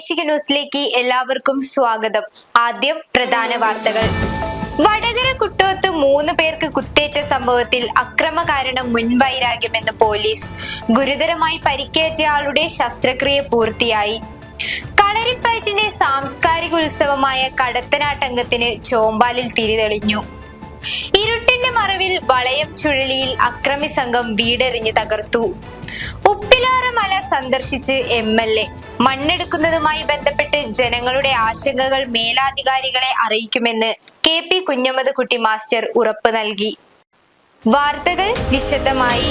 പ്രാദേശിക ന്യൂസിലേക്ക് എല്ലാവർക്കും സ്വാഗതം. ആദ്യം പ്രധാന വാർത്തകൾ. വടകര കുട്ടോത്ത് മൂന്ന് പേർക്ക് കുത്തേറ്റ സംഭവത്തിൽ അക്രമ കാരണം മുൻവൈരാഗ്യമെന്ന് പോലീസ്. ഗുരുതരമായി പരിക്കേറ്റ ആളുടെ ശസ്ത്രക്രിയ പൂർത്തിയായി. കളരിപ്പയറ്റിന്റെ സാംസ്കാരിക ഉത്സവമായ കടത്തനാട്ടംഗത്തിന് ചോമ്പാലിൽ തിരിതെളിഞ്ഞു. ഇരുട്ടിന്റെ മറവിൽ വളയം ചുഴലിയിൽ അക്രമി സംഘം വീടെറിഞ്ഞ് തകർത്തു. ഉപ്പിലാറ മല സന്ദർശിച്ച് എം എൽ എ. മണ്ണെടുക്കുന്നതുമായി ബന്ധപ്പെട്ട് ജനങ്ങളുടെ ആശങ്കകൾ മേലാധികാരികളെ അറിയിക്കുമെന്ന് കെ പി കുഞ്ഞമ്മദ് കുട്ടി മാസ്റ്റർ ഉറപ്പ് നൽകി. വാർത്തകൾ വിശദമായി.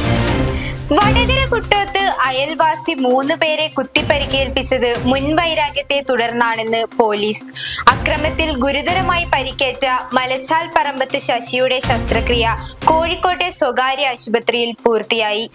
വടകര കുട്ടോത്ത് അയൽവാസി മൂന്ന് പേരെ കുത്തിപ്പരിക്കേൽപ്പിച്ചത് മുൻവൈരാഗ്യത്തെ തുടർന്നാണെന്ന് പോലീസ്. അക്രമത്തിൽ ഗുരുതരമായി പരിക്കേറ്റ മലച്ചാൽ പറമ്പത്ത് ശശിയുടെ ശസ്ത്രക്രിയ കോഴിക്കോട്ടെ സ്വകാര്യ ആശുപത്രിയിൽ പൂർത്തിയായി.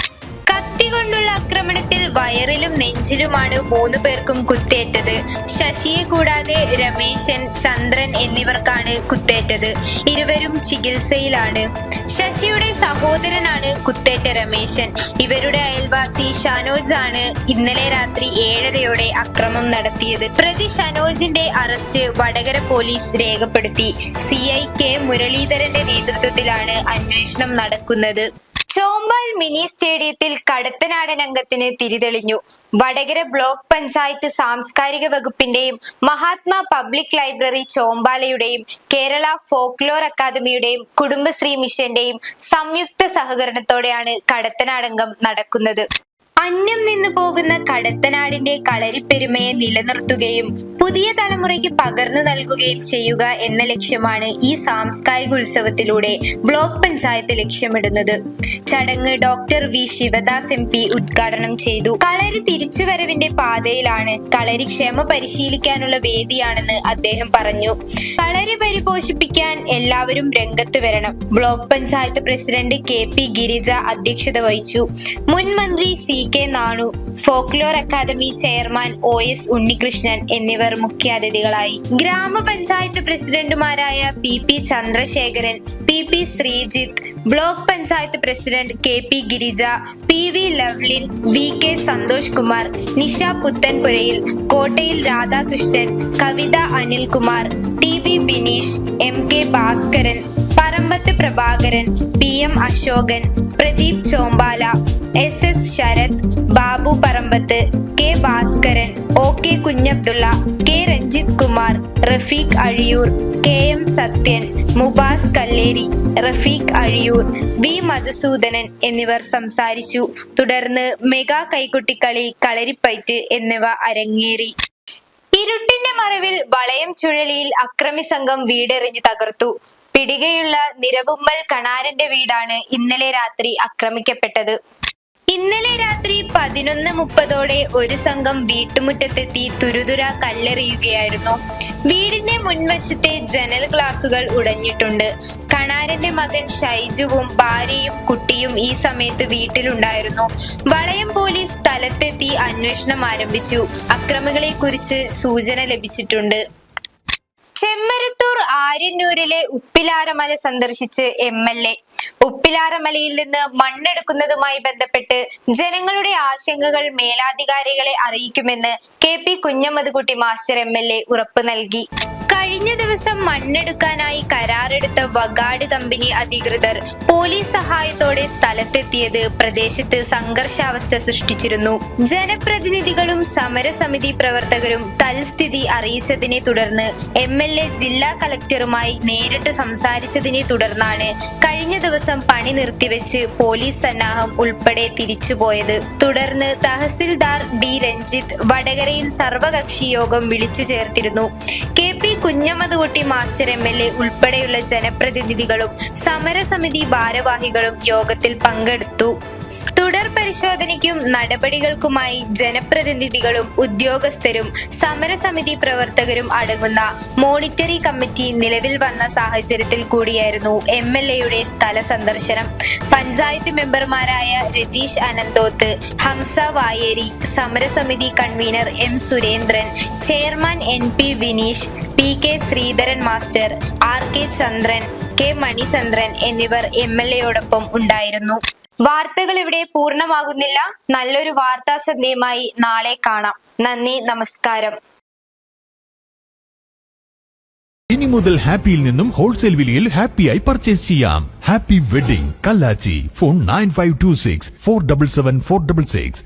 കത്തി കൊണ്ടുള്ള ആക്രമണത്തിൽ വയറിലും നെഞ്ചിലുമാണ് മൂന്ന് പേർക്കും കുത്തേറ്റത്. ശശിയെ കൂടാതെ രമേശൻ ചന്ദ്രൻ എന്നിവർക്കാണ് കുത്തേറ്റത്. ഇരുവരും ചികിത്സയിലാണ്. ശശിയുടെ സഹോദരനാണ് കുത്തേറ്റ രമേശൻ. ഇവരുടെ അയൽവാസി ഷനോജ് ആണ് ഇന്നലെ രാത്രി ഏഴരയോടെ അക്രമം നടത്തിയത്. പ്രതി ഷനോജിന്റെ അറസ്റ്റ് വടകര പോലീസ് രേഖപ്പെടുത്തി. സി ഐ കെ മുരളീധരന്റെ നേതൃത്വത്തിലാണ് അന്വേഷണം നടക്കുന്നത്. ചോമ്പാൽ മിനി സ്റ്റേഡിയത്തിൽ കടത്തനാടൻ അംഗത്തിന് തിരിതെളിഞ്ഞു. വടകര ബ്ലോക്ക് പഞ്ചായത്ത് സാംസ്കാരിക വകുപ്പിന്റെയും മഹാത്മാ പബ്ലിക് ലൈബ്രറി ചോമ്പാലയുടെയും കേരള ഫോക്ലോർ അക്കാദമിയുടെയും കുടുംബശ്രീ മിഷന്റെയും സംയുക്ത സഹകരണത്തോടെയാണ് കടത്തനാടംഗം നടക്കുന്നത്. അന്യം നിന്നു പോകുന്ന കടത്തനാടിന്റെ കളരിപ്പെരുമയെ നിലനിർത്തുകയും പുതിയ തലമുറയ്ക്ക് പകർന്നു നൽകുകയും ചെയ്യുക എന്ന ലക്ഷ്യമാണ് ഈ സാംസ്കാരിക ഉത്സവത്തിലൂടെ ബ്ലോക്ക് പഞ്ചായത്ത് ലക്ഷ്യമിടുന്നത്. ചടങ്ങ് doctor V Sivadas M P ഉദ്ഘാടനം ചെയ്തു. കളരി തിരിച്ചുവരവിന്റെ പാതയിലാണ് കളരി ക്ഷമ പരിശീലിക്കാനുള്ള വേദിയാണെന്ന് അദ്ദേഹം പറഞ്ഞു. കളരി പരിപോഷിപ്പിക്കാൻ എല്ലാവരും രംഗത്ത് വരണം. Block panchayat president K P Girija അധ്യക്ഷത വഹിച്ചു. മുൻ മന്ത്രി C K Nanu folklore academy chairman O S Unnikrishnan എന്നിവർ മുഖ്യാതിഥികളായി ഗ്രാമപഞ്ചായത്ത് പ്രസിഡന്റുമാരായ P P Chandrasekharan P P Sreejith block panchayat president K P Girija P V Lovelin V K Santhosh Kumar Nisha Puthanpurayil Kottayil Radhakrishnan Kavitha Anilkumar T B Bineesh M K Bhaskaran Parambath Prabhakaran P M Ashokan Pradeep Chombala S S Sarath Babu Parambath K Bhaskaran O K Kunhabdulla K Ranjith Kumar Rafeeq Azhiyur K M Sathyan Mubas Kalleri Rafeeq Azhiyur V Madhusoodanan എന്നിവർ സംസാരിച്ചു. തുടർന്ന് mega കൈകുട്ടിക്കളി Kalaripayattu എന്നിവ അരങ്ങേറി. ഇരുട്ടിന്റെ മറവിൽ വളയം ചുഴലിയിൽ അക്രമി സംഘം വീടെറിഞ്ഞ് തകർത്തു. പിടികയുള്ള നിരവുമ്മൽ കണാരന്റെ വീടാണ് ഇന്നലെ രാത്രി ആക്രമിക്കപ്പെട്ടത് ഇന്നലെ രാത്രി പതിനൊന്ന് മുപ്പതോടെ ഒരു സംഘം വീട്ടുമുറ്റത്തെത്തി തുരുതുര കല്ലെറിയുകയായിരുന്നു. വീടിന്റെ മുൻവശത്തെ ജനൽ ഗ്ലാസുകൾ ഉടഞ്ഞിട്ടുണ്ട്. കണാരന്റെ മകൻ ഷൈജുവും ഭാര്യയും കുട്ടിയും ഈ സമയത്ത് വീട്ടിലുണ്ടായിരുന്നു. വളയം പോലീസ് സ്ഥലത്തെത്തി അന്വേഷണം ആരംഭിച്ചു. അക്രമികളെ കുറിച്ച് സൂചന ലഭിച്ചിട്ടുണ്ട്. ചെമ്മരത്തൂർ ആര്യന്നൂരിലെ ഉപ്പിലാരമല സന്ദർശിച്ച് എം എൽ എ. ഉപ്പിലാരമലയിൽ നിന്ന് മണ്ണെടുക്കുന്നതുമായി ബന്ധപ്പെട്ട് ജനങ്ങളുടെ ആശങ്കകൾ മേലാധികാരികളെ അറിയിക്കുമെന്ന് K P Kunhammedkutty master M L A ഉറപ്പ് നൽകി. കഴിഞ്ഞ ദിവസം മണ്ണെടുക്കാനായി കരാറെടുത്ത വഗാഡ് കമ്പനി അധികൃതർ പോലീസ് സഹായത്തോടെ സ്ഥലത്തെത്തിയത് പ്രദേശത്ത് സംഘർഷാവസ്ഥ സൃഷ്ടിച്ചിരുന്നു. ജനപ്രതിനിധികളും സമരസമിതി പ്രവർത്തകരും തൽസ്ഥിതി അറിയിച്ചതിനെ തുടർന്ന് എം എൽ എ ജില്ലാ കളക്ടറുമായി നേരിട്ട് സംസാരിച്ചതിനെ തുടർന്നാണ് കഴിഞ്ഞ ദിവസം പണി നിർത്തിവെച്ച് പോലീസ് സന്നാഹം ഉൾപ്പെടെ തിരിച്ചുപോയത്. തുടർന്ന് തഹസിൽദാർ ഡി രഞ്ജിത്ത് വടകരയിൽ സർവകക്ഷി യോഗം വിളിച്ചു ചേർത്തിരുന്നു K P Kunhammedkutty master M L A ഉൾപ്പെടെയുള്ള ജനപ്രതിനിധികളും സമരസമിതി ഭാരവാഹികളും യോഗത്തിൽ പങ്കെടുത്തു. തുടർ പരിശോധനയ്ക്കും നടപടികൾക്കുമായി ജനപ്രതിനിധികളും ഉദ്യോഗസ്ഥരും സമരസമിതി പ്രവർത്തകരും അടങ്ങുന്ന മോണിറ്ററി കമ്മിറ്റി നിലവിൽ വന്ന സാഹചര്യത്തിൽ കൂടിയായിരുന്നു എം എൽ എയുടെ സ്ഥല സന്ദർശനം. പഞ്ചായത്ത് മെമ്പർമാരായ രതീഷ് അനന്തോത്ത് ഹംസ വായേരി സമരസമിതി convener M Surendran chairman N P Vineesh P K Sreedharan master R K Chandran K Manichandran എന്നിവർ എം എൽ എയോടൊപ്പം ഉണ്ടായിരുന്നു. വാർത്തകൾ ഇവിടെ പൂർണമാകുന്നില്ല. നല്ലൊരു വാർത്താ സന്ധ്യയുമായി നാളെ കാണാം. നന്ദി നമസ്കാരം. ഇനി മുതൽ ഹാപ്പിയിൽ നിന്നും ഹോൾസെയിൽ വിലയിൽ ഹാപ്പിയായി പർച്ചേസ് ചെയ്യാം. Happy wedding Kallachi phone nine five two six four double seven four double six.